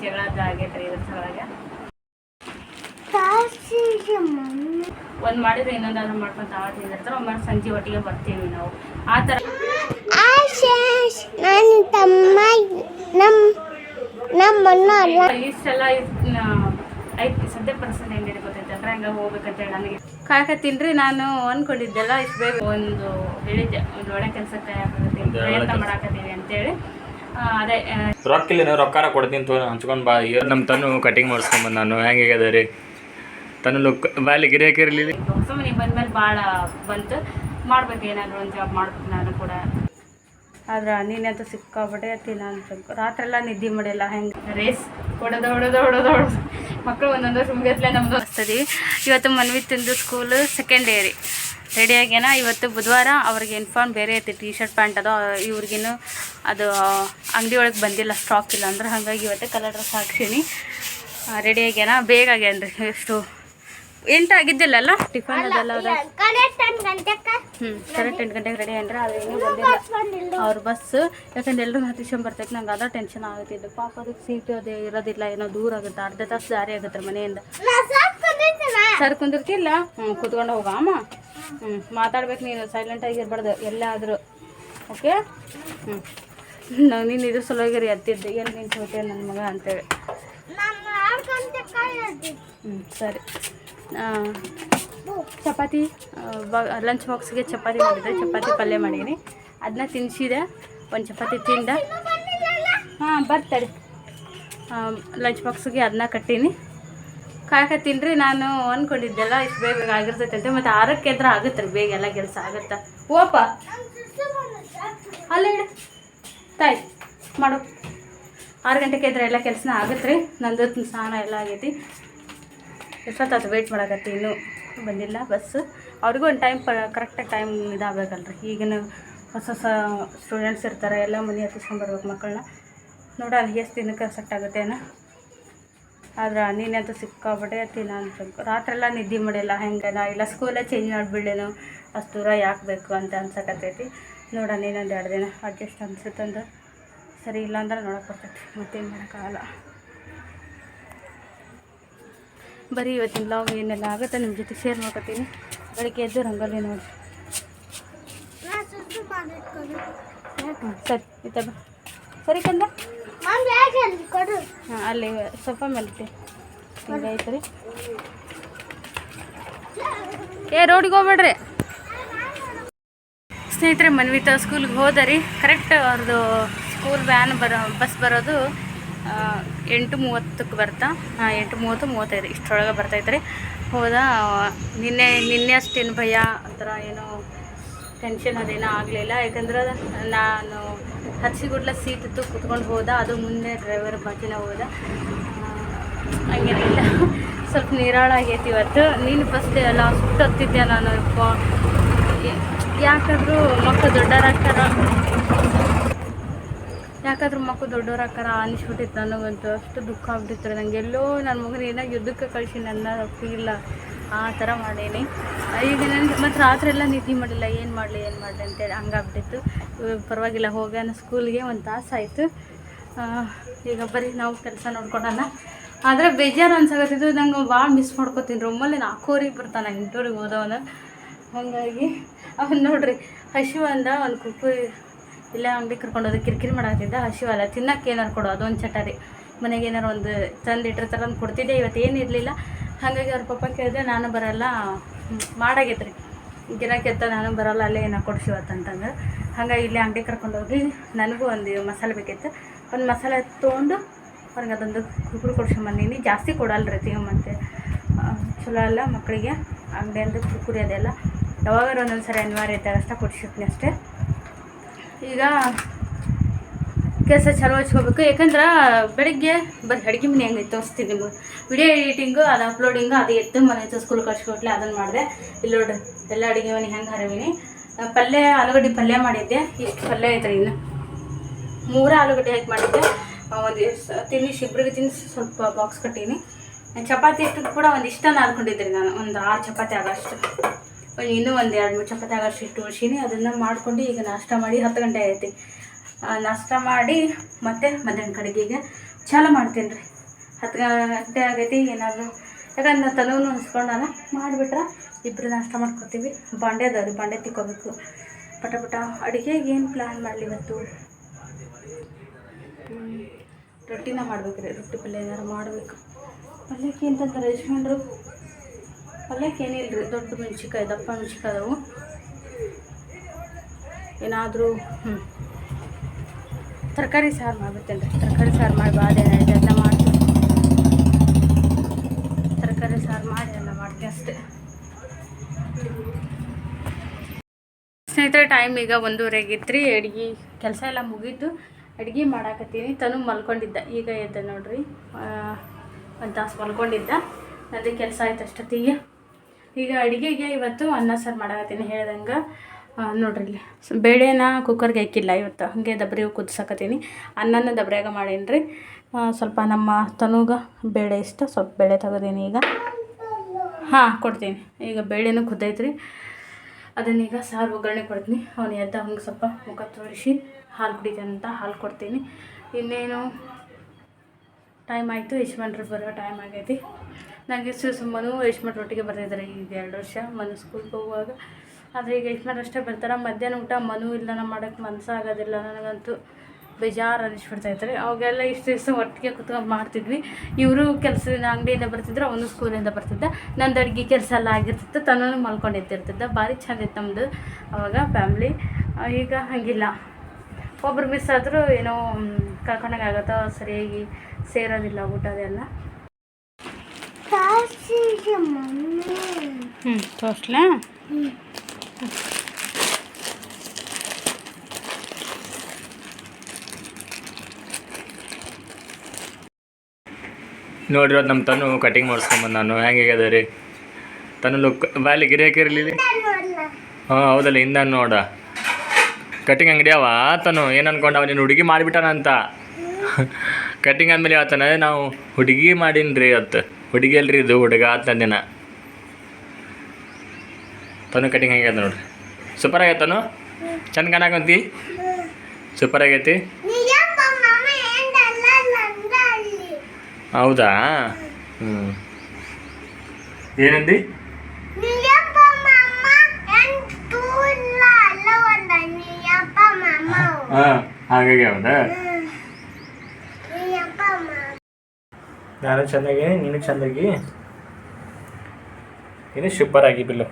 ಜಗಳ ಆಗೈತ್ರಿ ಇದ್ರ ಸಲುವಾಗಿ ಒಂದು ಮಾಡಿದ್ರೆ ಇನ್ನೊಂದಾದ್ರು ಮಾಡ್ಕೊಂತ ತಿಂದಿರ್ತಾರೆ ಒಮ್ಮೆ ಸಂಜೆ ಒಟ್ಟಿಗೆ ಬರ್ತೀವಿ ನಾವು. ಆ ಥರ ನನ್ನ ತಮ್ಮ ನಮ್ಮ ನಮ್ಮ ಇಷ್ಟೆಲ್ಲ ಐತಿ ಸದ್ಯ ಪರಿಸ್ಥಿತಿ ಹೆಂಗಿದೆ ಗೊತ್ತೈತೆ ಅಂದ್ರೆ ಹಂಗ ಹೋಗ್ಬೇಕಂತ ಹೇಳಿ ನನಗೆ. ಕಾಯಕತ್ತೀನ್ರಿ ನಾನು ಅನ್ಕೊಂಡಿದ್ದೆಲ್ಲ ಇಷ್ಟು ಬೇಗ ಒಂದು ಹೇಳಿದ್ದೆ ಒಂದು ಒಳ್ಳೆ ಕೆಲಸಕ್ಕೆ ಪ್ರಯತ್ನ ಮಾಡಾಕತ್ತೀನಿ ಅಂತೇಳಿ. ಅದೇ ಆ, ರೊಕ್ಕ ಇಲ್ಲ ರೊಕ್ಕಾರ ಕೊಡ್ತೀನಿ ತೋ ಹಂಚ್ಕೊಂಡು ಬಾ. ಇವ್ರು ನಮ್ಮ ತನ್ನು ಕಟಿಂಗ್ ಮಾಡಿಸ್ಕೊಂಬಂದು ನಾನು. ಹೆಂಗೆ ಅದ ರೀ? ತನ್ನ ಲುಕ್ ಬಾಯಲ್ಲಿ ಗಿರಿಯಾಕೆ ಇರಲಿಲ್ಲ ಸುಮ್ಮನೆ ಬಂದ್ಮೇಲೆ ಭಾಳ ಬಂತು. ಮಾಡ್ಬೇಕು ಏನಾದ್ರು ಒಂದು ಜಾಬ್ ಮಾಡ್ಬೇಕು ನಾನು ಕೂಡ. ಆದ್ರೆ ನೀನಂತೂ ಸಿಕ್ಕಾಬಿಟ್ಟೆ ತಿನ್ನ ಅಂತ ರಾತ್ರಿ ಎಲ್ಲ ನಿದ್ದೆ ಮಾಡಿಲ್ಲ ಹೆಂಗೆ? ರೇಸ್. ಹೊಡೆದ ಹೊಡೆದ ಹೊಡೆದ ಹೊಡೆದು. ಮಕ್ಕಳು ಒಂದೊಂದು ಸುಮ್ಮನೆ ನಮ್ದು. ಹೋಗ್ತದೆ ಇವತ್ತು ಮನ್ವಿ ತಿಂದು ಸ್ಕೂಲ್ ಸೆಕೆಂಡ್ ಡೇ ರೀ. ರೆಡಿ ಆಗ್ಯಾನ ಇವತ್ತು ಬುಧವಾರ ಅವ್ರಿಗೆ ಇನ್ಫಾರ್ಮ್ ಬೇರೆ ಐತಿ ಟಿ ಶರ್ಟ್ ಪ್ಯಾಂಟ್ ಅದು. ಇವ್ರಿಗೇನು ಅದು ಅಂಗಡಿ ಒಳಗೆ ಬಂದಿಲ್ಲ ಸ್ಟಾಕ್ ಇಲ್ಲ ಅಂದ್ರೆ ಹಾಗಾಗಿ ಇವತ್ತು ಕಲರ್ ಡ್ರೆಸ್ ಹಾಕ್ಸೀನಿ. ರೆಡಿ ಆಗ್ಯಾನ ಬೇಗ ಆಗ್ಯಾನ್ರಿ. ಎಷ್ಟು? ಎಂಟು ಆಗಿದ್ದಿಲ್ಲಲ್ಲ ಟಿಫನ್ ಅದೆಲ್ಲ ಹ್ಞೂ ಕರೆಕ್ಟ್ ಎಂಟು ಗಂಟೆಗೆ ರೆಡಿ ಅಂದ್ರೆ ಅದು ಇನ್ನೂ ಬಂದಿಲ್ಲ. ಅವ್ರ ಬಸ್ ಯಾಕಂದ್ರೆ ಎಲ್ಲರೂ ಹತ್ತಿಸ್ಕೊಂಡು ಬರ್ತೈತೆ ನಂಗೆ ಅದ ಟೆನ್ಷನ್ ಆಗುತ್ತಿದ್ದು ಪಾಪ ಅದಕ್ಕೆ ಸೀಟ್ ಅದೇ ಇರೋದಿಲ್ಲ ಏನೋ ದೂರ ಆಗುತ್ತೆ ಅರ್ಧ ತಾಸು ದಾರಿ ಆಗುತ್ತೆ ಮನೆಯಿಂದ. ಸರ್ ಕುಂದಿರ್ತಿಲ್ಲ ಹ್ಞೂ ಕುತ್ಕೊಂಡು ಹೋಗ ಅಮ್ಮ ಹ್ಞೂ ಮಾತಾಡ್ಬೇಕು ನೀನು ಸೈಲೆಂಟಾಗಿ ಇರಬಾರ್ದು, ಎಲ್ಲಾದರೂ ಓಕೆ ಹ್ಞೂ ನೀನು ಇದ್ರ ಸಲುವಾಗಿ ಎತ್ತಿದ್ದೆ ಎಲ್ಲಿ ನಿಂತು ನನ್ನ ಮಗ ಅಂತೇಳಿ. ಹ್ಞೂ ಸರಿ. ಚಪಾತಿ ಲಂಚ್ ಬಾಕ್ಸ್ಗೆ ಚಪಾತಿ ಮಾಡಿದ್ದೆ ಚಪಾತಿ ಪಲ್ಯ ಮಾಡೀನಿ ಅದನ್ನ ತಿನ್ನಿಸಿದೆ ಒಂದು ಚಪಾತಿ ತಿಂದ. ಹಾಂ ಬರ್ತಾರೆ ಲಂಚ್ ಬಾಕ್ಸ್ಗೆ ಅದನ್ನ ಕಟ್ಟೀನಿ. ಕಾಯಕತ್ತೀನಿ ರೀ ನಾನು ಅಂದ್ಕೊಂಡಿದ್ದೆಲ್ಲ ಇಷ್ಟು ಬೇಗ ಬೇಗ ಆಗಿರ್ತೈತೆ ಮತ್ತು ಆರಕ್ಕೆ ಎದ್ರೆ ಆಗುತ್ತೆ ರೀ ಬೇಗ ಎಲ್ಲ ಕೆಲಸ ಆಗುತ್ತೆ? ಓಪ! ಅಲ್ಲ ಹೇಳಿ ತಾಯಿ, ಮಾಡು. ಆರು ಗಂಟೆಗೆ ಎದ್ರೆ ಎಲ್ಲ ಕೆಲಸನ ಆಗುತ್ತೆ ರೀ ನಂದು ಸ್ನಾನ ಎಲ್ಲ ಆಗೈತಿ. ಎಷ್ಟೊತ್ತಾತು ವೆಯ್ಟ್ ಮಾಡಕತ್ತಿ ಇನ್ನೂ. ಬಂದಿಲ್ಲ ಬಸ್ಸು ಅವ್ರಿಗೂ ಒಂದು ಟೈಮ್ ಪ ಕರೆಕ್ಟಾಗಿ ಟೈಮ್ ಇದಾಗಬೇಕಲ್ರಿ. ಈಗಿನ ಹೊಸ ಹೊಸ ಸ್ಟೂಡೆಂಟ್ಸ್ ಇರ್ತಾರೆ. ಎಲ್ಲ ಮನೆ ಹತ್ತಿಸ್ಕೊಂಡ್ಬರ್ಬೇಕು ಮಕ್ಕಳನ್ನ. ನೋಡೋಣ ಎಷ್ಟು ದಿನಕ್ಕೆ ಸೆಟ್ ಆಗುತ್ತೇನೋ ಆದ್ರೆ ನೀನಂತೂ ಸಿಕ್ಕಾಬಿಟ್ಟೆ ಅತ್ತಿ ರಾತ್ರೆಲ್ಲ ನಿದ್ದೆ ಮಾಡಿಲ್ಲ, ಹೆಂಗೇನ? ಇಲ್ಲ ಸ್ಕೂಲೇ ಚೇಂಜ್ ಮಾಡಿಬಿಡೇನು ಅಷ್ಟು ದೂರ ಯಾಕೆ ಬೇಕು ಅಂತ ಅನ್ಸಕತ್ತೈತಿ. ನೋಡೋಣ ಇನ್ನೊಂದು ಎರಡು ದಿನ ಅಡ್ಜಸ್ಟ್ ಅನ್ಸುತ್ತಂದ್ರೆ ಸರಿ, ಇಲ್ಲ ಅಂದ್ರೆ ನೋಡಕ್ಕೆ ಬರ್ತೈತಿ. ಮತ್ತೇನು ಮಾಡೋಕ್ಕಾಗಲ್ಲ. ಬರೀ ಇವತ್ತಿನ ಲಾಗ್ ಏನೆಲ್ಲ ಆಗುತ್ತೆ ನಿಮ್ಮ ಜೊತೆ ಶೇರ್ ಮಾಡ್ಕೊತೀನಿ. ಬೆಳಗ್ಗೆ ಎದ್ದು ರಂಗೋಲಿ ನೋಡಿ. ಸರಿ ಸರಿ, ಕಂದ. ಅಲ್ಲಿ ಸ್ವಲ್ಪ ಮೆಲ್ತಿ ಹಿಂಗೈತೆ ಏ, ರೋಡಿಗೆ ಹೋಗ್ಬೇಡ್ರಿ. ಸ್ನೇಹಿತರೆ, ಮನ್ವಿತ ಸ್ಕೂಲ್ಗೆ ಹೋದರಿ. ಕರೆಕ್ಟ್ ಅವ್ರದ್ದು ಸ್ಕೂಲ್ ವ್ಯಾನ್ ಬರೋ ಬಸ್ ಬರೋದು ಎಂಟು ಮೂವತ್ತಕ್ಕೆ ಬರ್ತಾ. ಹಾಂ ಎಂಟು ಮೂವತ್ತು ಮೂವತ್ತೈದು. ಇಷ್ಟರೊಳಗೆ ಬರ್ತೈತೆ ರೀ ಹೋದ? ನಿನ್ನೆ ನಿನ್ನೆ ಅಷ್ಟೇನು ಭಯ? ಆ ಥರ ಏನೋ ಟೆನ್ಷನ್ ಅದೇನೋ ಆಗಲಿಲ್ಲ. ಯಾಕಂದ್ರೆ ನಾನು ಹಚ್ಚಿಗುಡ್ಲ ಸೀಟ್ ಇತ್ತು, ಕುತ್ಕೊಂಡು ಹೋದ. ಅದು ಮುಂದೆ ಡ್ರೈವರ್ ಬಾಕಿನ ಹೋದ. ಹಂಗೇನಿಲ್ಲ. ಸ್ವಲ್ಪ ನೀರಾಳಾಗೈತಿ ಇವತ್ತು. ನೀನು ಫಸ್ಟ್ ಎಲ್ಲ ಸುಟ್ಟೊತ್ತಿದ್ದೆ ನಾನು? ಯಾಕಾದರೂ ಮಕ್ಕಳು ದೊಡ್ಡವರಾಗ್ತಾರ? ಯಾಕಾದ್ರೂ ಮಕ್ಕಳು ದೊಡ್ಡವರಾಕಾರ ಅನಿಸ್ಬಿಟ್ಟಿತ್ತು ನನಗಂತೂ. ಅಷ್ಟು ದುಃಖ ಆಗ್ಬಿಟ್ಟಿತ್ತು. ನನಗೆ ಎಲ್ಲೋ ನನ್ನ ಮಗನ ಏನೋ ಯುದ್ಧಕ್ಕೆ ಕಳಿಸಿ ನನ್ನ ಫೀಲ್ ಆ ಥರ ಮಾಡೀನಿ. ಈಗ ನನಗೆ ಮತ್ತು ರಾತ್ರಿ ಎಲ್ಲ ನಿದ್ದೆ ಮಾಡಿಲ್ಲ, ಏನು ಮಾಡಲಿ ಏನು ಮಾಡಲಿ ಅಂತೇಳಿ ಹಂಗಾಗ್ಬಿಟ್ಟಿತ್ತು. ಪರವಾಗಿಲ್ಲ ಹೋಗೋಣ ಸ್ಕೂಲ್ಗೆ ಒಂದು ತಾಸು ಆಯಿತು. ಈಗ ಬರೀ ನಾವು ಕೆಲಸ ನೋಡ್ಕೊಳೋಣ ಆದರೆ ಬೇಜಾರು ಅನ್ಸಾಕತ್ತಿದ್ದು ನಂಗೆ ಭಾಳ ಮಿಸ್ ಮಾಡ್ಕೊತೀನಿ. ರೂಮಲ್ಲಿ ನಾಲ್ಕೂವರೆಗೆ ಬರ್ತಾನೆ ಎಂಟೂರಿಗೆ ಹೋದವನ. ಹಾಗಾಗಿ ಅವನು ನೋಡ್ರಿ, ಹಸಿವು ಅಂದ ಒಂದು ಕುಕ್ಕು ಇಲ್ಲ ಅಂಗಡಿ ಕರ್ಕೊಂಡು ಹೋದ, ಕಿರಿಕಿರಿ ಮಾಡಾಕತ್ತಿದ್ದ ಹಸಿವಲ್ಲ ತಿನ್ನಕ್ಕೆ ಏನಾರು ಕೊಡು, ಅದೊಂದು ಚಟ ರೀ ಮನೆಗೆ ಏನಾರು ಒಂದು ತಂದು ಇಟ್ಟಿರ್ತಾರೆ ಅಂತ ಕೊಡ್ತಿದ್ದೆ. ಇವತ್ತು ಏನು ಇರಲಿಲ್ಲ. ಹಾಗಾಗಿ ಅವ್ರ ಪಪ್ಪ ಕೇಳಿದ್ರೆ, ನಾನು ಬರಲ್ಲ. ಮಾಡಾಗೈತ್ರಿ ಮಾಡಾಗೈತೆ ರೀ. ಗಿರಾಕಿ ನಾನು ಬರಲ್ಲ, ಅಲ್ಲೇ ಏನೋ ಕೊಡ್ಸಿವತ್ತು ಅಂತಂದ್ರೆ ಹಾಗಾಗಿ ಇಲ್ಲೇ ಅಂಗಡಿ ಕರ್ಕೊಂಡು ಹೋಗಿ ನನಗೂ ಒಂದು ಮಸಾಲೆ ಬೇಕಿತ್ತು. ಒಂದು ಮಸಾಲೆ ತೊಗೊಂಡು ಅವ್ರಿಗೆ ಅದೊಂದು ಕುಕ್ಕುರು ಕೊಡ್ಸ್ಕೊಂಬಂದೀನಿ ಜಾಸ್ತಿ ಕೊಡಲ್ಲ ರೀ ಮತ್ತು. ಚಲೋ ಅಲ್ಲ ಮಕ್ಕಳಿಗೆ. ಅಂಗಡಿಯಿಂದ ಕುರ್ಕುರಿ ಅದೆಲ್ಲ ಯಾವಾಗಾರು ಒಂದೊಂದು ಸರಿ ಅನಿವಾರ್ಯ ಇದ್ದಾಗ ಅಷ್ಟೇ ಕೊಡ್ಸಿರ್ತೀನಿ ಅಷ್ಟೇ. ಈಗ ಕೆಲಸ ಚಲೋ ಹಚ್ಕೋಬೇಕು ಯಾಕಂದ್ರೆ ಬೆಳಿಗ್ಗೆ ಬರೀ ಅಡುಗೆ ಮನೆ ಹೆಂಗೆ ತೋರಿಸ್ತೀನಿ ನಿಮ್ಗೆ. ವಿಡಿಯೋ ಎಡಿಟಿಂಗು ಅದು ಅಪ್ಲೋಡಿಂಗು ಅದು ಎತ್ತು ಮನೆ ಸ್ಕೂಲ್ ಕಳ್ಸಿಕೊಟ್ಲೆ ಅದನ್ನು ಮಾಡಿದೆ. ಇಲ್ಲಿ ನೋಡ್ರಿ ಎಲ್ಲ ಅಡುಗೆ ಮನೆ ಹೆಂಗೆ ಹರವಿನಿ. ಪಲ್ಯ ಆಲೂಗಡ್ಡೆ ಪಲ್ಯ ಮಾಡಿದ್ದೆ. ಇಷ್ಟು ಪಲ್ಯ ಐತ್ರಿ ಇನ್ನು. ಮೂರ ಆಲೂಗಡ್ಡೆ ಹಾಕಿ ಮಾಡಿದ್ದೆ. ಒಂದು ತಿನ್ನಿಸಿ ಇಬ್ಬರಿಗೆ ತಿನ್ನಿಸಿ ಸ್ವಲ್ಪ ಬಾಕ್ಸ್ ಕಟ್ಟೀನಿ. ಚಪಾತಿ ಇಟ್ಟು ಕೂಡ ಒಂದು ಇಷ್ಟ ನಾದ್ಕೊಂಡಿದ್ದೆ ರೀ ನಾನು. ಒಂದು ಆರು ಚಪಾತಿ ಆಗೋಷ್ಟು. ಇನ್ನೂ ಒಂದು ಎರಡು ಮೂರು ಚಪಾತಿ ಆಗೋಷ್ಟು ಇಟ್ಟು ಉಳಿಸೀನಿ. ಅದನ್ನು ಮಾಡ್ಕೊಂಡು ಈಗ ನಾಷ್ಟ ಮಾಡಿ ಹತ್ತು ಗಂಟೆ ಆಗೈತಿ. ಆ, ನಾಷ್ಟ ಮಾಡಿ ಮತ್ತೆ ಮಧ್ಯಾಹ್ನ ಕಡೆಗೆ ಚಾಲು ಮಾಡ್ತೀನಿ ರೀ. ಹತ್ತು ಗಂಟೆ ಆಗೈತಿ, ಏನಾದರೂ ಯಾಕಂದ್ರೆ ನಾನು ತಲೆನೂ ಹಸ್ಕೊಂಡಾನ ಮಾಡಿಬಿಟ್ರೆ ಇಬ್ಬರು ನಾಷ್ಟ ಮಾಡ್ಕೊತೀವಿ. ಬಾಂಡೆ ಅದಾವ ರೀ, ಬಾಂಡೆ ತಿಕ್ಕೋಬೇಕು. ಪಟ ಪಟ ಅಡುಗೆಗೆ ಏನು ಪ್ಲ್ಯಾನ್ ಮಾಡಲಿ ಇವತ್ತು? ರೊಟ್ಟಿನ ಮಾಡ್ಬೇಕು ರೀ ರೊಟ್ಟಿ ಪಲ್ಯ ಏನಾದ್ರು ಮಾಡಬೇಕು. ಪಲ್ಯಕ್ಕೆ ಅಂತಂದ್ರೆ ಯಜಮಾನ್ರು ಪಲ್ಯಕ್ಕೆ ಏನಿಲ್ಲ ರೀ ದೊಡ್ಡ ಮೆಣ್ಸಿಕಾಯಿ ದಪ್ಪ ಮೆಣ್ಸಿಕಾಯಿ ಅದಾವು. ಏನಾದರೂ ಹ್ಞೂ ತರಕಾರಿ ಸಾರು ಮಾಡ್ಬಿಡ್ತೇನೆ ರೀ ತರಕಾರಿ ಸಾರು ಮಾಡಿ ಅದೆಲ್ಲ ಮಾಡ್ತೀನಿ ತರಕಾರಿ ಸಾರು ಮಾಡಿ ಎಲ್ಲ ಮಾಡ್ತೀನಿ ಅಷ್ಟೇ. ಸ್ನೇಹಿತರೆ ಟೈಮ್ ಈಗ ಒಂದೂವರೆಗಿತ್ತು ರೀ ಅಡ್ಗೆ ಕೆಲಸ ಎಲ್ಲ ಮುಗೀತು. ಅಡುಗೆ ಮಾಡಾಕತ್ತೀನಿ. ತನು ಮಲ್ಕೊಂಡಿದ್ದ. ಈಗ ಎದ್ದ ನೋಡ್ರಿ. ಒಂದು ತಾಸು ಮಲ್ಕೊಂಡಿದ್ದ. ನಂದು ಕೆಲಸ ಆಯ್ತು ಅಷ್ಟೊತ್ತಿಗೆ. ಈಗ ಅಡುಗೆಗೆ ಇವತ್ತು ಅನ್ನ ಸಾರು ಮಾಡಾಕತ್ತೀನಿ ಹೇಳ್ದಂಗೆ. ನೋಡ್ರಿ ಇಲ್ಲಿ. ಬೇಳೆನಾ ಕುಕ್ಕರ್ಗೆ ಹಾಕಿಲ್ಲ ಇವತ್ತು. ಹಾಗೆ ದಬ್ರಿ ಕುದಿಸಕತ್ತೀನಿ. ಅನ್ನನ ದಬ್ರ್ಯಾಗ ಮಾಡೀನಿ ರೀ ಸ್ವಲ್ಪ ನಮ್ಮ ತನುಗ ಬೇಳೆ ಇಷ್ಟ, ಸ್ವಲ್ಪ ಬೇಳೆ ತೆಗೆದೀನಿ ಈಗ. ಹಾಂ, ಕೊಡ್ತೀನಿ. ಈಗ ಬೇಳೆನೂ ಕುದ್ದೈತ್ರಿ. ಅದನ್ನೀಗ ಸಾರು ಒಗ್ಗರಣೆ ಕೊಡ್ತೀನಿ. ಅವನು ಎದ್ದ ಅವ್ನಿಗೆ ಸ್ವಲ್ಪ ಮುಖ ತೋರಿಸಿ ಹಾಲು ಕುಡಿತಾನೆ ಅಂತ ಹಾಲು ಕೊಡ್ತೀನಿ. ಇನ್ನೇನು ಟೈಮ್ ಆಯಿತು. ಯಶವಂಟ್ರು ಬರೋ ಟೈಮ್ ಆಗೈತಿ. ನನಗೆ ಸುಮ್ಮನು ಯಶ್ವಂಟ್ ಒಟ್ಟಿಗೆ ಬರ್ತಿದ್ದಾರೆ ಈಗ ಎರಡು ವರ್ಷ. ಮನೆ ಸ್ಕೂಲ್ಗೆ ಹೋಗುವಾಗ ಆದರೆ ಈಗ ಇಷ್ಟು ಅಷ್ಟೇ ಬರ್ತಾರೆ. ಮಧ್ಯಾಹ್ನ ಊಟ ಮನು ಇಲ್ಲ ಮಾಡೋಕ್ಕೆ ಮನಸ್ಸಾಗೋದಿಲ್ಲ ನನಗಂತೂ ಬೇಜಾರು ಅನಿಸ್ಬಿಡ್ತೈತೆ ಅವಾಗೆಲ್ಲ ಇಷ್ಟು ದಿವಸ ಒಟ್ಟಿಗೆ ಕುತ್ಕೊಂಡು ಮಾಡ್ತಿದ್ವಿ. ಇವರು ಕೆಲಸದಿಂದ ಅಂಗಡಿಯಿಂದ ಬರ್ತಿದ್ರು ಅವನು ಸ್ಕೂಲಿಂದ ಬರ್ತಿದ್ದ. ನಂದು ಅಡುಗೆ ಕೆಲಸ ಎಲ್ಲ ಆಗಿರ್ತಿತ್ತು. ತನ್ನೂ ಮಲ್ಕೊಂಡಿದ್ದಿರ್ತಿದ್ದ ಭಾರಿ ಚಂದ ಇತ್ತು ನಮ್ಮದು ಅವಾಗ ಫ್ಯಾಮ್ಲಿ. ಈಗ ಹಾಗಿಲ್ಲ. ಒಬ್ರು ಮಿಸ್ ಆದರೂ ಏನೋ ಕಳ್ಕೊಂಡಂಗೆ ಆಗತ್ತೋ ಸರಿಯಾಗಿ ಸೇರೋದಿಲ್ಲ ಊಟ ಅದೆಲ್ಲ. ಹ್ಞೂ ತೋರಿಸ್ಲಾ ನೋಡ್ರಿ ಅದು ನಮ್ಮ ತನು ಕಟಿಂಗ್ ಮಾಡಿಸ್ಕೊಂಬಂದು ನಾನು. ಹೆಂಗೆ ರೀ? ತನು ಲುಕ್ ಬ್ಯಾಲಿ ಗಿರಿಯಾಕಿರಲಿ ನೋಡ್ಲ ಹಾಂ, ಹೌದಲ್ಲ, ಹಿಂದ ನೋಡ. ಕಟಿಂಗ್ ಅಂಗಡಿ ಅವ ತನು ಏನು ಅನ್ಕೊಂಡವ ನೀನು ಹುಡುಗಿ ಮಾಡಿಬಿಟ್ಟಾನಂತ ಕಟಿಂಗ್ ಅಂದಮೇಲೆ ಆತನ ನಾವು ಹುಡುಗಿ ಮಾಡೀನಿ ರೀ ಇವತ್ತು. ಹುಡುಗಿ ಅಲ್ರಿ ಇದು ಹುಡುಗ ಅಂತಂದಿನ ತನು ಕಟಿಂಗ್ ಹೆಂಗೆ ನೋಡ್ರಿ. ಸೂಪರ್ ಆಗೈತನು ಚಂದ ಕಾಣಕಂತಿ? ಸೂಪರ್ ಆಗೈತಿ? ಹೌದಾ? ಹ್ಞೂ ಏನಂದಿ? ಹಾಂ, ಹಾಗಾಗಿ ಹೌದಾ? ನಾನು ಚೆನ್ನಾಗಿ ನೀನು ಚೆನ್ನಾಗಿ ಇದು ಸೂಪರ್ ಆಗಿ ಬಿಲ್ಲು.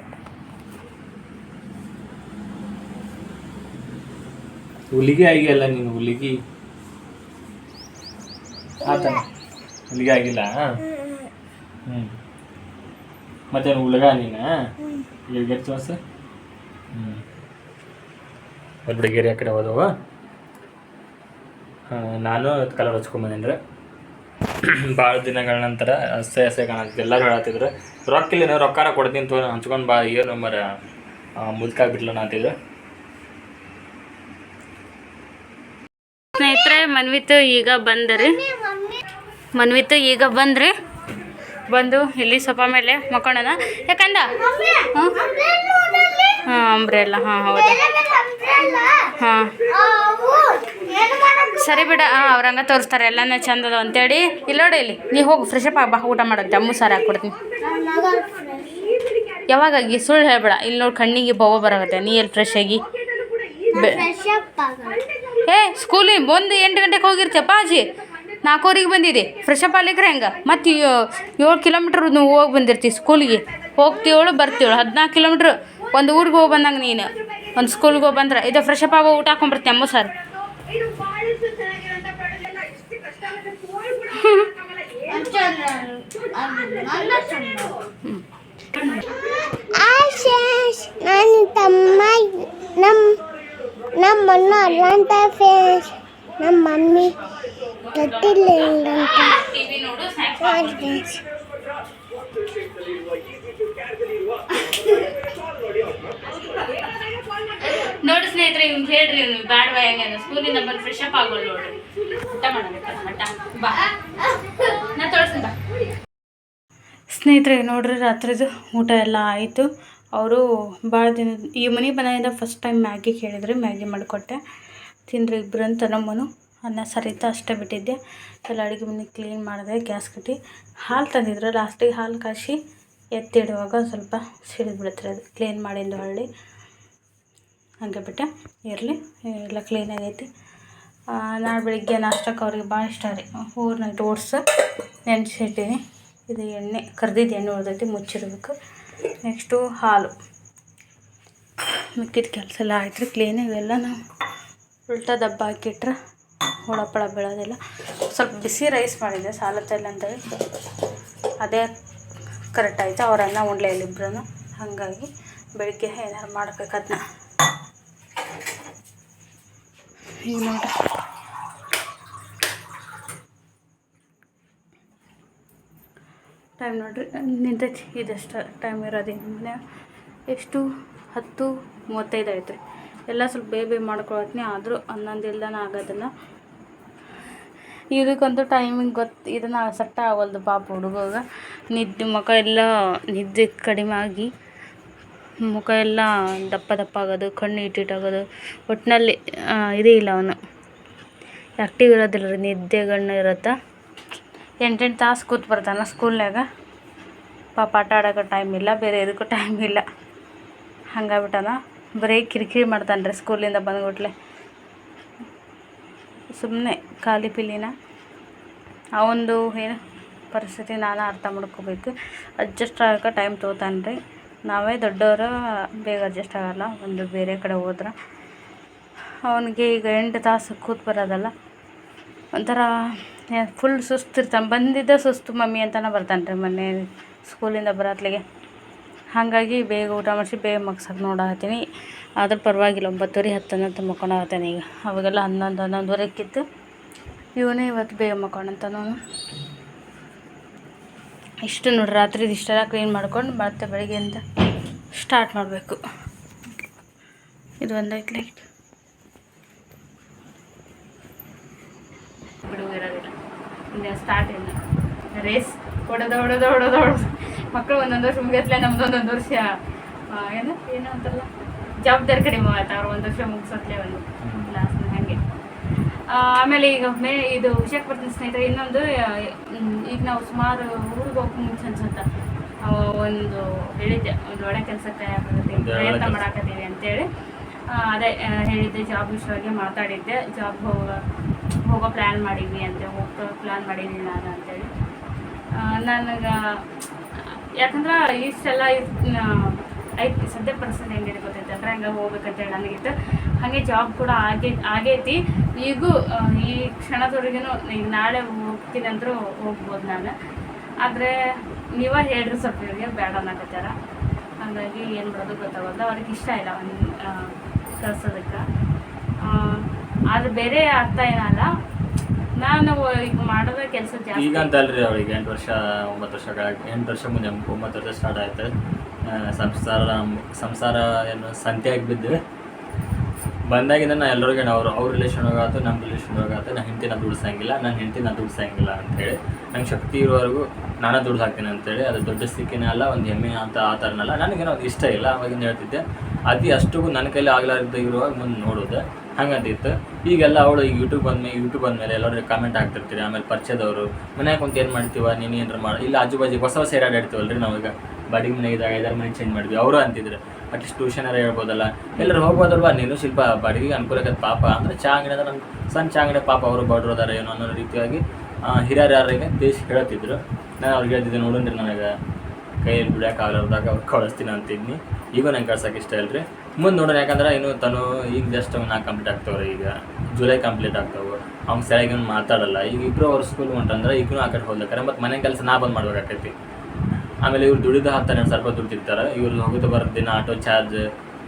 ಹುಲಿಗೆ ಆಗಿಲ್ಲ ನೀನು ಹುಲಿಗಿ. ಆತ ಹುಲಿಗೆ ಆಗಿಲ್ಲ? ಹ್ಞೂ ಮತ್ತೇನು ಹುಡುಗ ನೀನು? ಎಲ್ಲಿಗೆ ತೋರ್ಸ ಹ್ಞೂ ಹುಡುಗಿರಿ ಆ ಕಡೆ ಹೋದವ? ಹಾಂ ನಾನು ಕಲರ್ ಹಚ್ಕೊಂಬಂದೇನ್ರಿ ಭಾಳ ದಿನಗಳ ನಂತರ ಹಸೆ ಹಸೆ ಕಾಣತ್ತೆ ಎಲ್ಲರೂ ಹೇಳತ್ತಿದ್ರು ರೊಕ್ಕ ಇಲ್ಲ ರೊಕ್ಕಾರ ಕೊಡ್ತೀನಿ ತೋ ಹಂಚ್ಕೊಂಡು ಬಾ ಏನು ಮರ ನಾ ಅಂತಿದ್ರು ಸ್ನೇಹಿತರೆ ಮನ್ವಿತು ಈಗ ಬಂದ್ರಿ? ಮನ್ವಿತು ಈಗ ಬಂದ್ರಿ? ಬಂದು ಇಲ್ಲಿ ಸೋಫಾ ಮೇಲೆ ಮಕ್ಕೊಂಡನ. ಯಾಕಂದ ಹಾಂ ಅಂಬ್ರೆಲ್ಲ ಹಾ, ಹೌದಾ. ಹಾಂ. ಸರಿ ಬಿಡ. ಹಾಂ ಅವ್ರಂಗ ತೋರಿಸ್ತಾರೆ. ಎಲ್ಲನೂ ಚಂದ ಅದಾವ ಅಂತೇಳಿ. ಇಲ್ಲಿ ನೋಡಿ ಇಲ್ಲಿ. ನೀ ಹೋಗಿ ಫ್ರೆಶ್ ಅಪ್ ಬಾ ಊಟ ಮಾಡೋದು ಜಮ್ಮು ಸಾರಿ ಹಾಕ್ಕೊಡ್ತೀನಿ ಯಾವಾಗಾಗಿ? ಸುಳ್ಳು ಹೇಳ್ಬೇಡ. ಇಲ್ಲಿ ನೋಡಿ, ಕಣ್ಣಿಗೆ ಬವ ಬರಾಗತ್ತೆ ನೀ ಎಲ್ಲಿ ಫ್ರೆಶ್ ಆಗಿ? ಆಗ ಏ ಸ್ಕೂಲಿಗೆ ಬಂದು ಎಂಟು ಗಂಟೆಗೆ ಹೋಗಿರ್ತೀಯಪ್ಪ ಅಜ್ಜಿ ನಾಲ್ಕೂವರೆಗೆ ಬಂದಿದೆ. ಫ್ರೆಶ್ ಅಪ್ ಅಲ್ಲಿಕ್ರೆ ಹೆಂಗೆ? ಮತ್ತು ಏಳು ಕಿಲೋಮೀಟ್ರ್ ನೀವು ಹೋಗಿ ಬಂದಿರ್ತೀವಿ ಸ್ಕೂಲಿಗೆ. ಹೋಗ್ತೀವಳು, ಬರ್ತೀವಳು. ಹದಿನಾಲ್ಕು ಕಿಲೋಮೀಟ್ರ್ ಒಂದು ಊರಿಗೆ ಹೋಗಿ ಬಂದಂಗೆ ನೀನು. ಒಂದು ಸ್ಕೂಲ್ಗೆ ಹೋಗಿ ಬಂದ್ರೆ. ಇದು ಫ್ರೆಶ್ ಅಪ್ ಆಗೋ ಊಟ ಹಾಕೊಂಡ್ಬರ್ತೀನಿ ಅಮ್ಮ ಸರ್? ಹ್ಞೂ ನನ್ನ ತಮ್ಮ ನಮ್ಮ ನಮ್ಮ ಅಣ್ಣ ಅಲ್ಲ ಅಂತ ಫ್ರೆಂಡ್ಸ್ ನಮ್ಮ ಮಮ್ಮಿ ಗೊತ್ತಿಲ್ಲ ಅಂತ ನೋಡಿ ಫ್ರೆಂಡ್ಸ್ ನೋಡಿ ಸ್ನೇಹಿತರೆ ಇವ್ನು ಹೇಳ್ರಿ ಇವ್ನು ಬ್ಯಾಡ ಬಾಯ್ ಹೆಂಗೆ ಸ್ಕೂಲಿಂದ ಬಂದು ಫ್ರೆಶ್ ಅಪ್ ಆಗೋಲ್ಲ ನೋಡ್ರಿ ಊಟ ಮಾಡಬೇಕಲ್ಲ ಮಟ್ಟ. ಬಾ. ನಾ ತೋರಿಸ್ತೀನಿ ಬಾ. ಸ್ನೇಹಿತರೆ ನೋಡ್ರಿ ರಾತ್ರಿದು ಊಟ ಎಲ್ಲ ಆಯಿತು. ಅವರು ಭಾಳ ದಿನ ಈ ಮನೆ ಬಂದಾಗಿಂದ ಫಸ್ಟ್ ಟೈಮ್ ಮ್ಯಾಗಿ ಕೇಳಿದ್ರು ಮ್ಯಾಗಿ ಮಾಡಿಕೊಟ್ಟೆ. ತಿನ್ರಿ ಇಬ್ಬರು ಅಂತ ನಮ್ಮನು. ಅನ್ನ ಸರಿತ ಅಷ್ಟೇ ಬಿಟ್ಟಿದ್ದೆ. ಎಲ್ಲ ಅಡುಗೆ ಮನೆ ಕ್ಲೀನ್ ಮಾಡಿದೆ ಗ್ಯಾಸ್ ಕಟ್ಟಿ. ಹಾಲು ತಂದಿದ್ರು. ಲಾಸ್ಟಿಗೆ ಹಾಲು ಕಾಯಿಸಿ ಎತ್ತಿಡುವಾಗ ಸ್ವಲ್ಪ ಸಿಡಿದ್ಬಿಡ್ತಾರೆ ಅದು. ಕ್ಲೀನ್ ಮಾಡಿದ್ದು ಹಳ್ಳಿ. ಹಾಗೆ ಬಿಟ್ಟೆ. ಇರಲಿ, ಎಲ್ಲ ಕ್ಲೀನ್ ಆಗೈತಿ. ನಾಳೆ ಬೆಳಿಗ್ಗೆ ನಾಷ್ಟಕ್ಕೆ ಅವ್ರಿಗೆ ಭಾಳ ಇಷ್ಟ ರೀ. ಊರ್ನಾಗ ಓಟ್ಸ್ ನೆನೆಸಿಟ್ಟಿನಿ. ಇದು ಎಣ್ಣೆ, ಕರ್ದಿದ್ದು ಎಣ್ಣೆ ಉಳ್ದೈತಿ, ಮುಚ್ಚಿಡ್ಬೇಕು. ನೆಕ್ಸ್ಟು ಹಾಲು. ಮಿಕ್ಕಿದ ಕೆಲಸ ಎಲ್ಲ ಆಯ್ತು ರೀ ಕ್ಲೀನ್ ಇವೆಲ್ಲ ನಾವು ಉಲ್ಟಾ ದಬ್ಬ ಹಾಕಿಟ್ರೆ ಹುಳಪಳ ಬೀಳೋದಿಲ್ಲ. ಸ್ವಲ್ಪ ಬಿಸಿ ರೈಸ್ ಮಾಡಿದ್ದೆ ಸಾಲತ್ತಲ್ಲ ಅಂತೇಳಿ ಅದೇ ಕರೆಕ್ಟ್ ಆಯಿತು. ಅವರನ್ನ ಅನ್ನ ಇಲ್ಲಿಬ್ರು ಹಾಗಾಗಿ ಬೆಳಿಗ್ಗೆ ಏನಾರು ಮಾಡ್ಬೇಕು ಅದನ್ನ ಈಗ ನೋಡ್ರಿ. ಟೈಮ್ ನೋಡ್ರಿ ನಿಂತೈತಿ ಇದಷ್ಟು ಟೈಮ್ ಇರೋದು ಮನೆ ಎಷ್ಟು? ಹತ್ತು ಮೂವತ್ತೈದು ಆಯ್ತು ರೀ ಎಲ್ಲ ಸ್ವಲ್ಪ ಬೇಗ ಮಾಡ್ಕೊಳತ್ನಿ, ಆದರೂ ಹನ್ನೊಂದು ಇಲ್ದನ ಆಗೋದಿಲ್ಲ. ಇದಕ್ಕಂತೂ ಟೈಮಿಂಗ್ ಗೊತ್ತು, ಇದನ್ನು ಸಟ್ಟ ಆಗೋಲ್ದು ಪಾಪ ಹುಡುಗ ನಿದ್ದೆ ಮುಖ ಎಲ್ಲ ನಿದ್ದೆ ಕಡಿಮೆ ಆಗಿ, ಮುಖ ಎಲ್ಲ ದಪ್ಪ ದಪ್ಪ ಆಗೋದು, ಕಣ್ಣು ಇಟ್ಟಿಟ್ಟಾಗೋದು ಒಟ್ಟಿನಲ್ಲಿ ಇದೇ ಇಲ್ಲ ಅವನು. ಆ್ಯಕ್ಟಿವ್ ಇರೋದಿಲ್ಲ ರೀ, ನಿದ್ದೆ ಗಣ್ಣು ಇರುತ್ತೆ? ಎಂಟೆಂಟು ತಾಸು ಕೂತ್ ಬರ್ತಾನೆ ಸ್ಕೂಲ್ನಾಗ ಪಾಪ ಆಟ ಆಡೋಕೆ ಟೈಮ್ ಇಲ್ಲ, ಬೇರೆ ಎದಕ್ಕೂ ಟೈಮ್ ಇಲ್ಲ. ಹಂಗಾಗ್ಬಿಟ್ಟನ, ಬರೀ ಕಿರಿಕಿರಿ ಮಾಡ್ತಾನೆ ರೀ ಸ್ಕೂಲಿಂದ ಬಂದ್ಬಿಟ್ಲೆ. ಸುಮ್ಮನೆ ಖಾಲಿ ಪಿಲಿನ ಒಂದು ಏನು ಪರಿಸ್ಥಿತಿ ನಾನು ಅರ್ಥ ಮಾಡ್ಕೋಬೇಕು. ಅಡ್ಜಸ್ಟ್ ಆಗೋಕೆ ಟೈಮ್ ತೊಗೋತಾನೆ ರೀ. ನಾವೇ ದೊಡ್ಡವರು, ಬೇಗ ಅಡ್ಜಸ್ಟ್ ಆಗೋಲ್ಲ, ಒಂದು ಬೇರೆ ಕಡೆ ಹೋದ್ರೆ. ಅವನಿಗೆ ಈಗ ಎಂಟು ತಾಸು ಕೂತ್ ಬರೋದಲ್ಲ ಒಂಥರ ಫುಲ್ ಸುಸ್ತು ಇರ್ತಾನೆ. ಬಂದಿದ್ದ ಸುಸ್ತು ಮಮ್ಮಿ ಅಂತಲೇ ಬರ್ತಾನೆ ರೀ ಮೊನ್ನೆ ಸ್ಕೂಲಿಂದ ಬರತ್ಲಿಗೆ ಹಾಗಾಗಿ ಬೇಗ ಊಟ ಮಾಡಿಸಿ ಬೇಗ ಮಗ್ಸಕ್ಕೆ ನೋಡತ್ತೀನಿ ಆದ್ರೆ ಪರವಾಗಿಲ್ಲ, ಒಂಬತ್ತುವರೆ ಹತ್ತನಂತ ಮಕ್ಕೊಂಡಾಗತ್ತಾನೆ ಈಗ. ಅವಾಗೆಲ್ಲ ಹನ್ನೊಂದು ಹನ್ನೊಂದುವರೆಕ್ಕಿತ್ತು ಇವನೇ ಇವತ್ತು ಬೇಗ ಮಕ್ಕೊಂಡಂತಾನು. ಇಷ್ಟು ನೋಡಿ ರಾತ್ರಿ ಇಷ್ಟೆಲ್ಲ ಕ್ಲೀನ್ ಮಾಡ್ಕೊಂಡು ಮತ್ತೆ ಬೆಳಗ್ಗೆಯಿಂದ ಸ್ಟಾರ್ಟ್ ಮಾಡಬೇಕು. ಇದು ಒಂದೈತೆ ಲೈಟ್ ಬಿಡುವು ಇರೋದಿಲ್ಲ ಇನ್ನು ಸ್ಟಾರ್ಟ್ ಇಲ್ಲ. ರೇಸ್ ಹೊಡೆದ ಹೊಡೆದ ಹೊಡೆದ ಹೊಡೆದ ಮಕ್ಕಳು ಒಂದೊಂದು ವರ್ಷ ಮುಗಿಯತ್ಲೆ ನಮ್ದು ಒಂದೊಂದು ವರ್ಷ ಏನು? ಏನು ಅಂತಲ್ಲ? ಜವಾಬ್ದಾರಿ ಕಡಿಮೆ ಆಯ್ತು ಅವ್ರು ಒಂದು ವರ್ಷ ಮುಗಿಸೋತ್ಲೆ ಒಂದು ಲಾಸ್ಟ್ ಹಾಗೆ. ಆಮೇಲೆ ಈಗ ಮೇ ಇದು ವಿಷಯಕ್ಕೆ ಬರ್ತೀನಿ ಸ್ನೇಹಿತರೆ ಇನ್ನೊಂದು ಈಗ ನಾವು ಸುಮಾರು ಊರಿಗೆ ಹೋಗಿ ಮುಂಚೆ ಅನ್ಸುತ್ತ? ಒಂದು ಹೇಳಿದ್ದೆ ಒಂದು ಒಳ್ಳೆ ಕೆಲಸಕ್ಕೆ ಪ್ರಯತ್ನ. ಮಾಡಾಕತ್ತೀವಿ ಅಂತೇಳಿ. ಅದೇ ಹೇಳಿದ್ದೆ ಜಾಬ್ ವಿಷಯವಾಗಿ ಮಾತಾಡಿದ್ದೆ ಜಾಬ್ ಹೋಗೋ ಪ್ಲ್ಯಾನ್ ಮಾಡಿದ್ವಿ ಅಂತ ಹೋಗ್ತಾ ಪ್ಲ್ಯಾನ್ ಮಾಡೀನಿ ನಾನು ಅಂತೇಳಿ ನನಗೆ, ಯಾಕಂದ್ರೆ ಇಷ್ಟೆಲ್ಲ ಐತಿ, ಸದ್ಯ ಪರಿಸ್ಥಿತಿ ಹೆಂಗಿದೆ ಗೊತ್ತೈತೆ. ಅಂದ್ರೆ ಹಂಗೆ ಹೋಗ್ಬೇಕಂತೇಳಿ ನನಗಿತ್ತು ಹಾಗೆ ಜಾಬ್ ಕೂಡ ಆಗೇ, ಆಗೈತಿ. ಈಗೂ ಈ ಕ್ಷಣದವರೆಗೂ ಈಗ ನಾಳೆ ಹೋಗ್ತೀನಿ ಅಂದರೂ ಹೋಗ್ಬೋದು ನಾನು. ಆದರೆ ನೀವೇ ಹೇಳ್ರಿ ಸ್ವಲ್ಪ ಇವ್ರಿಗೆ, ಬೇಡ ಅನ್ನಕತ್ತಾರ ಹಾಗಾಗಿ ಏನು ಮಾಡೋದು ಗೊತ್ತಾಗಲ್ಲ ಅವ್ರಿಗೆ ಇಷ್ಟ ಇಲ್ಲ ಒಂದು ಕಳ್ಸೋದಕ್ಕೆ. ಆದರೆ ಬೇರೆ ಅರ್ಥ ಏನಲ್ಲ. ನಾನು ಈಗ ಮಾಡೋದ ಕೆಲಸ ಜಾಸ್ತಿ. ಈಗ ಅಂತಲ್ರಿ ಅವ್ರಿಗೆ ಎಂಟು ವರ್ಷ, ಒಂಬತ್ತು ವರ್ಷ ಎಂಟು ವರ್ಷ ಮುಂದೆ, ಒಂಬತ್ತು ವರ್ಷ ಸ್ಟಾರ್ಟ್ ಆಯ್ತು. ಸಂಸಾರ ಸಂಸಾರ ಏನು ಸಂತೆಯಾಗಿ ಬಿದ್ದು ಬಂದಾಗಿಂದ ನಾ ಎಲ್ಲರಿಗೂ ಅವ್ರು, ಅವ್ರ ರಿಲೇಷನ್ ಹೋಗಾತು ನಮ್ಮ ರಿಲೇಷನ್ ಹೋಗಾತು ನಾನು ಹೆಂಡತಿ ನಾ ದುಡ್ಸಂಗಿಲ್ಲ ನನ್ನ ಹೆಂಡತಿ ನಾ ದುಡ್ಸಂಗಿಲ್ಲ ಅಂತೇಳಿ. ನಂಗೆ ಶಕ್ತಿ ಇರೋವರೆಗೂ ನಾನು ದುಡ್ಡು ಹಾಕ್ತೀನಿ ಅಂತೇಳಿ. ಅದು ದೊಡ್ಡ ಸಿಕ್ಕಿನೇ ಅಲ್ಲ, ಒಂದು ಹೆಮ್ಮೆ ಅಂತ ಆ ಥರನಲ್ಲ ನನಗೇನೋ ಅದು ಇಷ್ಟ ಇಲ್ಲ, ಅವಾಗಿಂದ ಹೇಳ್ತಿದ್ದೆ. ಅತಿ ಅಷ್ಟಿಗೂ ನನ್ನ ಕೈಲಿ ಆಗ್ಲಾರ್ದ ಇರುವಾಗ ಮುಂದೆ ನೋಡೋದು. ಹಂಗಂತಿತ್ತು. ಈಗೆಲ್ಲ ಅವಳು ಈಗ ಯೂಟ್ಯೂಬ್ ಬಂದ್ಮೇಲೆ ಯೂಟ್ಯೂಬ್ ಬಂದಮೇಲೆ ಎಲ್ಲರೂ ಕಾಮೆಂಟ್ ಆಗ್ತಿರ್ತೀರಿ ಆಮೇಲೆ ಪರಿಚಯದವರು. ಮನ್ಯಾಗ ಕುಂತು ಏನು ಮಾಡ್ತೀವ, ನೀನು ಏನಾರು ಮಾಡಿ ಇಲ್ಲ ಆಜು ಬಾಜು ಹೊಸ ಹೊಸ ಏರಾಡಿರ್ತೀವಲ್ರಿ ನಾವೀಗ ಬಾಡಿಗೆ ಮನೆ ಇದ್ದಾಗ ಐದಾರು ಮನೆ ಚೇಂಜ್ ಮಾಡಿದ್ವಿ, ಅವರು ಅಂತಿದ್ರು. ಅಟ್ಲೀಸ್ಟ್ ಟ್ಯೂಷನ್ ಹೇಳ್ಬೋದಲ್ಲ. ಎಲ್ಲರೂ ಹೋಗ್ಬೋದಲ್ವಾ, ನೀನು ಶಿಲ್ಪ ಬಾಡಿಗೆ ಅನುಕೂಲ ಆಗತ್ತೆ ಪಾಪ. ಅಂದರೆ ಚಾ ಅಂಗಡಿ ಅಂದ್ರೆ ನಮ್ಮ ಸಣ್ಣ ಚಾ ಅಂಗಡಿ ಪಾಪ ಅವರು ಬಡ್ರು ಏನೋ ಅನ್ನೋ ರೀತಿಯಾಗಿ ಹಿರಿಯರು ಯಾರಿಗೆ ದೇಶ ಹೇಳ್ತಿದ್ರು. ನಾನು ಅವ್ರಿಗೆ ಹೇಳ್ತಿದ್ದೆ ನೋಡೋಣ್ರಿ ನನಗೆ. ಕೈಯಲ್ಲಿ ಬಿಡೋಕೆ ಆಗಲಾರ್ದಾಗ ಅವ್ರು ಕಳಿಸ್ತೀನಿ ಅಂತಿದ್ನಿ. ಈಗ ನಂಗೆ ಕಳ್ಸೋಕೆ ಇಷ್ಟ ಇಲ್ರಿ. ಮುಂದೆ ನೋಡೋಣ, ಯಾಕಂದ್ರೆ ಇನ್ನು ತಾನು ಈಗ ಜಸ್ಟ್ ನಾಲ್ಕು ಕಂಪ್ಲೀಟ್ ಆಗ್ತಾವ್ರೆ, ಈಗ ಜುಲೈ ಕಂಪ್ಲೀಟ್ ಆಗ್ತಾವೆ. ಅವ್ನು ಸರಿಯಾಗಿ ಮಾತಾಡಲ್ಲ. ಈಗ ಇಬ್ಬರು ಅವ್ರ ಸ್ಕೂಲ್ ಹೊಂಟಂದ್ರೆ ಇಬ್ಬರು ಆ ಕಡೆ ಹೋಗ್ಬೇಕಾರೆ, ಮತ್ತು ಮನೆ ಕೆಲಸ ನಾ ಬಂದು ಮಾಡ್ಬೇಕಾಕೈತಿ ಆಮೇಲೆ ಇವ್ರು ದುಡಿದು ಹತ್ತಾನೆ ಸ್ವಲ್ಪ ದುಡ್ತಿರ್ತಾರೆ ಇವ್ರದ್ದು ಹೋಗೋದು ಬರೋದು ದಿನ ಆಟೋ ಚಾರ್ಜ್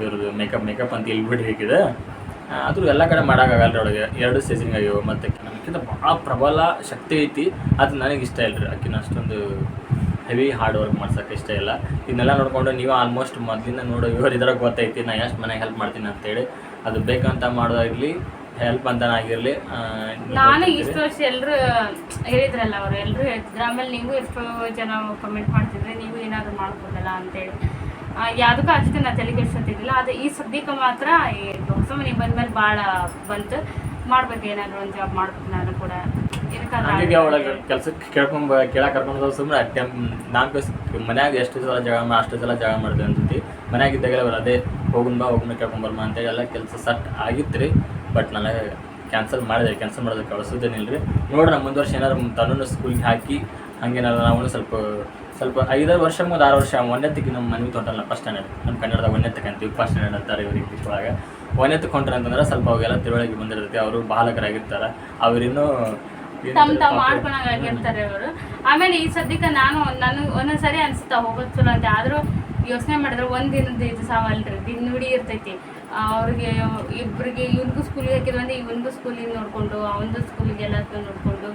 ಇವ್ರದ್ದು ಮೇಕಪ್ ಮೇಕಪ್ ಅಂತ ಇಲ್ಲಿ ಹೇಗಿದೆ ಅದ್ರ ಎಲ್ಲ ಕಡೆ ಮಾಡೋಕ್ಕಾಗಲ್ಲ ಒಳಗೆ ಎರಡು ಸೀಸನ್ ಆಗ್ಯಾವ ಮತ್ತು ನಮಗಿಂತ ಭಾಳ ಪ್ರಬಲ ಶಕ್ತಿ ಐತಿ. ಅದು ನನಗೆ ಇಷ್ಟ ಇಲ್ಲ ರೀ ಆಕಿನ ಅಷ್ಟೊಂದು ಹೆವಿ ಹಾರ್ಡ್ ವರ್ಕ್ ಮಾಡ್ಸೋಕೆ ಇಷ್ಟ ಇಲ್ಲ. ಇದನ್ನೆಲ್ಲ ನೋಡಿಕೊಂಡು ನೀವು ಆಲ್ಮೋಸ್ಟ್ ಮೊದಲಿಂದ ನೋಡು ಇವರು ಇದ್ರಾಗ ಗೊತ್ತೈತಿ ನಾ ಎಷ್ಟು ಮನೆಗೆ ಹೆಲ್ಪ್ ಮಾಡ್ತೀನಿ ಅಂತೇಳಿ. ಅದು ಬೇಕಂತ ಮಾಡೋದಾಗಲಿ ಹೆಲ್ಪ್ ಅಂತನಾಗಿರಲಿ ನಾನು ಇಷ್ಟು ವರ್ಷ ಎಲ್ಲರೂ ಹೇಳಿದ್ರಲ್ಲ ಅವರು ಎಲ್ಲರೂ ಹೇಳ್ತಿದ್ರು. ಆಮೇಲೆ ನೀವು ಎಷ್ಟೋ ಜನ ಕಮೆಂಟ್ ಮಾಡ್ತಿದ್ರೆ ನೀವು ಏನಾದರೂ ಮಾಡ್ಬೋದಲ್ಲ ಅಂತೇಳಿ. ಯಾವುದಕ್ಕೂ ಅಷ್ಟೇ ನಾನು ತಲೆ ಕೆಡ್ಸೋತಿದ್ದಿಲ್ಲ ಅದು ಈ ಸದ್ಯಕ್ಕೆ ಮಾತ್ರ ಈ ಹೊಸ ಮನೆಗೆ ಬಂದ್ಮೇಲೆ ಭಾಳ ಬಂತು. ಮಾಡ್ಬೇಕು ಏನಾದರೂ ಒಂದು ಜಾಬ್ ಮಾಡ್ಬೇಕು ನಾನು ಕೂಡ. ಹಂಗಾಗಿ ಅವಳಗೆ ಕೆಲ್ಸಕ್ಕೆ ಕೇಳ್ಕೊಂಬ ಕೇಳಕ್ಕೆ ಕರ್ಕೊಂಡು ಸುಮ್ಮನೆ ಟೆಂಪ್ ನಾಲ್ಕು ಮನ್ಯಾಗ ಎಷ್ಟು ಸಲ ಜಾಗ ಮಾ, ಅಷ್ಟು ಸಲ ಜಾಗ ಮಾಡಿದೆ ಅನ್ಸುತ್ತಿ ಮನ್ಯಾಗ ಇದ್ದಾಗೆಲ್ಲ ಅವ್ರು ಅದೇ, ಹೋಗುನ್ ಬಾ, ಹೋಗುನ್ ಕೇಳ್ಕೊಂಬರ್ಮ ಅಂತೇಳಿ ಎಲ್ಲ ಕೆಲಸ ಸಟ್ ಆಗಿತ್ತು ರೀ ಬಟ್ ನನಗೆ ಕ್ಯಾನ್ಸಲ್ ಮಾಡಿದೆ, ಕ್ಯಾನ್ಸಲ್ ಮಾಡೋದಕ್ಕೆ ಕಳಿಸೋದೇನಿಲ್ಲ ರೀ ನೋಡ್ರಿ ಮುಂದೆ ವರ್ಷ ಏನಾದ್ರು ತನ್ನೂ ಸ್ಕೂಲ್ಗೆ ಹಾಕಿ ಹಂಗೇನಾದ್ರು ನಾವು ಸ್ವಲ್ಪ ಸ್ವಲ್ಪ ಐದಾರು ವರ್ಷ ಮುಂದೆ ಆರು ವರ್ಷ ಒಂದೆತ್ತಿಗೆ ನಮ್ಮ ಮನೆ ತೊಂಟಲ್ಲ ಫಸ್ಟ್ ಸ್ಟ್ಯಾಂಡರ್ಡ್ ನಮ್ಮ ಕನ್ನಡದಾಗ ಒಂದೆತ್ತಕ್ಕೆ ಅಂತೀವಿ ಫಸ್ಟ್ ಸ್ಟ್ಯಾಂಡರ್ಡ್ ಅಂತಾರೆ ಇವ್ರಿಗೆ ಒಳಗೆ ಒಂದೆತ್ತಕ್ಕೆ ಹೊಂಟ್ರೆ ಅಂತಂದ್ರೆ ಸ್ವಲ್ಪ ಅವೆಲ್ಲ ತಿಳುವಳಿಕೆ ಬಂದಿರ್ತೈತಿ, ಅವರು ಬಾಲಕರಾಗಿರ್ತಾರೆ. ಅವ್ರಿನ್ನೂ ಏನ್ ತಮ್ ತಾವ್ ಮಾಡ್ಕೊಳಂಗ ಆಗಿರ್ತಾರೆ ಅವರು. ಆಮೇಲೆ ಈ ಸದ್ಯಕ್ಕೆ ನಾನು ನಾನು ಒಂದೊಂದ್ಸರಿ ಅನ್ಸುತ್ತೆ ಹೋಗೋದು ಚಲೋ ಅಂತ. ಆದರೂ ಯೋಚನೆ ಮಾಡಿದ್ರೆ ಒಂದ್ ದಿನದ ಇದು ಸಾವಲ್ರಿ ನುಡಿ ಇರ್ತೈತಿ. ಅವ್ರಿಗೆ ಇಬ್ಬರಿಗೆ ಇವ್ರಿಗೂ ಸ್ಕೂಲಿಗೆ ಹಾಕಿದ್ರು ಅಂದ್ರೆ ಇವನಿಗೂ ಸ್ಕೂಲಿಗೆ ನೋಡ್ಕೊಂಡು ಅವನದು ಸ್ಕೂಲಿಗೆ ಎಲ್ಲ ನೋಡ್ಕೊಂಡು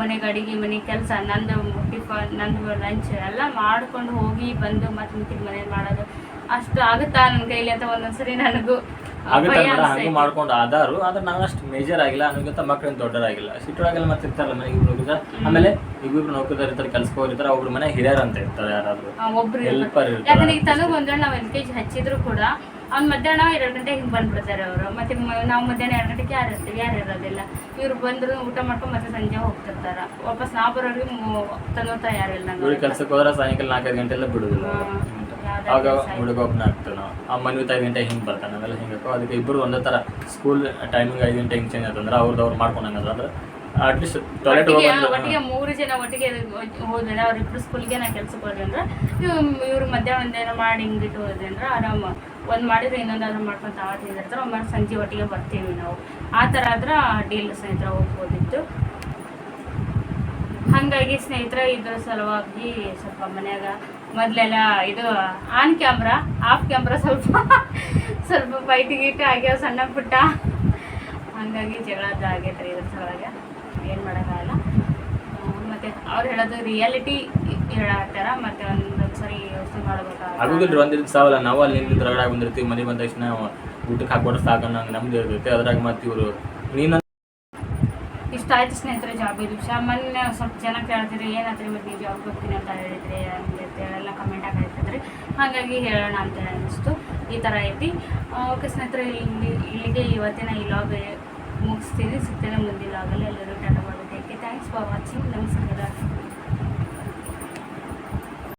ಮನೆಗೆ ಅಡಿಗೆ ಮನೆ ಕೆಲಸ ನಂದು ಟಿಫನ್ ನಂದು ಲಂಚ್ ಎಲ್ಲ ಮಾಡ್ಕೊಂಡು ಹೋಗಿ ಬಂದು ಮತ್ತೆ ಮನೇಲಿ ಮಾಡೋದು ಅಷ್ಟು ಆಗುತ್ತಾ ನನ್ನ ಕೈಲಿ ಅಂತ ಒಂದೊಂದ್ಸರಿ ನನಗೂ ಆಗುತ್ತೆ ಭಯ ಮೇಡ ಹಂಗೆ. ಮಾಡ್ಕೊಂಡು ಆದಾರು ಆದ್ರೆ ನಾನು ಅಷ್ಟು ಮೇಜರ್ ಆಗಿಲ್ಲ ನನಗಿಂತ ಮಕ್ಕಳೇನು ದೊಡ್ಡರಾಗಿಲ್ಲ. ಸಿಟ್ಟೊಳಗೆಲ್ಲ ಮತ್ತೆ ಇರ್ತಾರಲ್ಲ ಮನೆಗೆ ಇಬ್ರು ಆಮೇಲೆ ಇಬ್ಬಿಬ್ರು ನೌಕರದಾರ ಇರ್ತಾರೆ ಕೆಲ್ಸಕ್ಕೆ ಹೋಗಿರ್ತಾರೆ ಒಬ್ರು ಮನೆ ಹಿರಿಯರ್ ಅಂತ ಇರ್ತಾರೆ ಯಾರಾದ್ರು. ಒಬ್ರು ಹೆಲ್ಪರ್ ಯಾಕಂದ್ರೆ ಈಗ ತನಗ ಒಂದ್ ನಾವು ಎಲ್ ಕೆ ಜಿ ಹಚ್ಚಿದ್ರು ಕೂಡ ಅವ್ನು ಮಧ್ಯಾಹ್ನ ಎರಡು ಗಂಟೆ ಹಿಂಗೆ ಬಂದ್ಬಿಡ್ತಾರೆ ಅವರು. ಮತ್ತೆ ನಾವು ಮಧ್ಯಾಹ್ನ ಎರಡು ಗಂಟೆಗೆ ಯಾರು ಇರ್ತೀವಿ ಯಾರು ಇರೋದಿಲ್ಲ. ಇವ್ರು ಬಂದ್ರು ಊಟ ಮಾಡ್ಕೊಂಡು ಮತ್ತೆ ಸಂಜೆ ಹೋಗ್ತಿರ್ತಾರ. ವಾಪಸ್ ನಾವು ಬರೋರಿಗೆ ಯಾರು ಇಲ್ಲ ಕೆಲ್ಸಕ್ಕೆ ಹೋದ್ರೆ ಸಾಯಂಕಾಲ ನಾಲ್ಕೈದು ಗಂಟೆ ಎಲ್ಲ ಬಿಡುದಿಲ್ಲ ಆಯ್ತು. ಹುಡುಗ ಒಬ್ಬನ ಆಗ್ತಾನೆ. ಆ ಮನ್ವಿ ಐದು ಗಂಟೆ ಹಿಂಗೆ ಬರ್ತಾನೆ ಅವೆಲ್ಲ ಹಿಂಗೆ ಅದಕ್ಕೆ ಇಬ್ಬರು ಒಂದೇ ಥರ ಸ್ಕೂಲ್ ಟೈಮಿಂಗ್ ಐದು ಗಂಟೆ ಹಿಂಗೆ ಚೇಂಜ್ ಆಯ್ತಂದ್ರೆ ಅವ್ರದ್ದು ಅವ್ರು ಮಾಡ್ಕೊಂಡಂಗಲ್ಲ. ಅಂದ್ರೆ ಅಟ್ಲೀಸ್ಟ್ ಟಾಯ್ಲೆಟ್ ಒಟ್ಟಿಗೆ ಮೂರು ಜನ ಒಟ್ಟಿಗೆ ಹೋದ್ರೆ ಅವ್ರಿಬ್ರು ಸ್ಕೂಲ್ಗೆ ನಾ ಕೆಲ್ಸಕ್ಕೆ ಹೋದ್ರೆ ಅಂದ್ರೆ ಇವ್ರು ಮಧ್ಯಾಹ್ನ ಒಂದೇನೋ ಮಾಡಿ ಹಿಂಗಿಟ್ಟು ಹೋದ್ರೆ ಅಂದ್ರೆ ಆರಾಮ. ಒಂದು ಮಾಡಿದ್ರೆ ಇನ್ನೊಂದಾದ್ರು ಮಾಡ್ಕೊಂಡು ತಾವ ಒಮ್ಮೆ ಸಂಜೆ ಒಟ್ಟಿಗೆ ಬರ್ತೀವಿ ನಾವು. ಆ ಥರ ಆದ್ರೆ ಡೀಲ್ ಸ್ನೇಹಿತರ ಹೋಗ್ಬೋದಿತ್ತು. ಹಾಗಾಗಿ ಸ್ನೇಹಿತರ ಇದ್ರ ಸಲುವಾಗಿ ಸ್ವಲ್ಪ ಮನ್ಯಾಗ ಮೊದಲೆಲ್ಲ ಇದು ಆನ್ ಕ್ಯಾಮ್ರಾ ಆಫ್ ಕ್ಯಾಮ್ರಾ ಸ್ವಲ್ಪ ಸ್ವಲ್ಪ ಫೈಟ್ ಗೀಟ್ ಆಗ್ಯಾವ ಸಣ್ಣ ಪುಟ್ಟ. ಹಾಗಾಗಿ ಜಗಳ ಆಗೈತೆ ರೀ ಇದ್ರ ಏನು ಮಾಡೋಕ್ಕಾಗಲ್ಲ. ಮತ್ತು ಅವ್ರು ಹೇಳೋದು ರಿಯಾಲಿಟಿ ಹೇಳತ್ತಾರ, ಮತ್ತೆ ಒಂದೊಂದು ಸರಿ ಯೋಚನೆ ಮಾಡ್ಬೇಕಾಗಲ್ಲ. ಒಂದ್ ಸಾವಲ್ಲ, ನಾವು ಅಲ್ಲಿ ನಿಂತು ರಗಡಾಗಿ ಬಂದಿರ್ತೀವಿ, ಮನೆ ಬಂದ ತಕ್ಷಣ ಊಟಕ್ಕೆ ಹಾಕ್ಬಿಟ್ರೆ ಸಾಕು ನಂಗೆ ನಮ್ದು ಇರ್ತೈತೆ. ಅದ್ರಾಗ ಮತ್ತು ಇವರು ನೀನು ಆಯ್ತು ಸ್ನೇಹಿತರೆ ಜಾಬ್ ಇದು ಮೊನ್ನೆ ಸ್ವಲ್ಪ ಜನ ಕೇಳ್ತೀರಿ ಏನಾದ್ರಿ ಮತ್ತೆ ನೀವು ಜಾಬ್ ಹೋಗ್ತೀನಿ ಅಂತ ಹೇಳಿದ್ರಿ ಎಲ್ಲ ಕಮೆಂಟ್ ಹೇಳ್ತಿದ್ರಿ ಹಾಗಾಗಿ ಹೇಳೋಣ ಅಂತ ಅನ್ನಿಸ್ತು. ಈ ಥರ ಐತಿ. ಓಕೆ ಸ್ನೇಹಿತರೆ, ಇಲ್ಲಿ, ಇಲ್ಲಿಗೆ ಇವತ್ತಿನ ಈ ಲಾಗ್ ಮುಗಿಸ್ತೀನಿ. ಸಿಗ್ತೇನೆ ಮುಂದಿನ ಲಾಗಲ್ಲಿ ಎಲ್ಲರೂ ಟಾಟಾ ಮಾಡೋದಕ್ಕೆ ಥ್ಯಾಂಕ್ಸ್ ಫಾರ್ ವಾಚಿಂಗ್ ನಮಸ್ಕಾರ.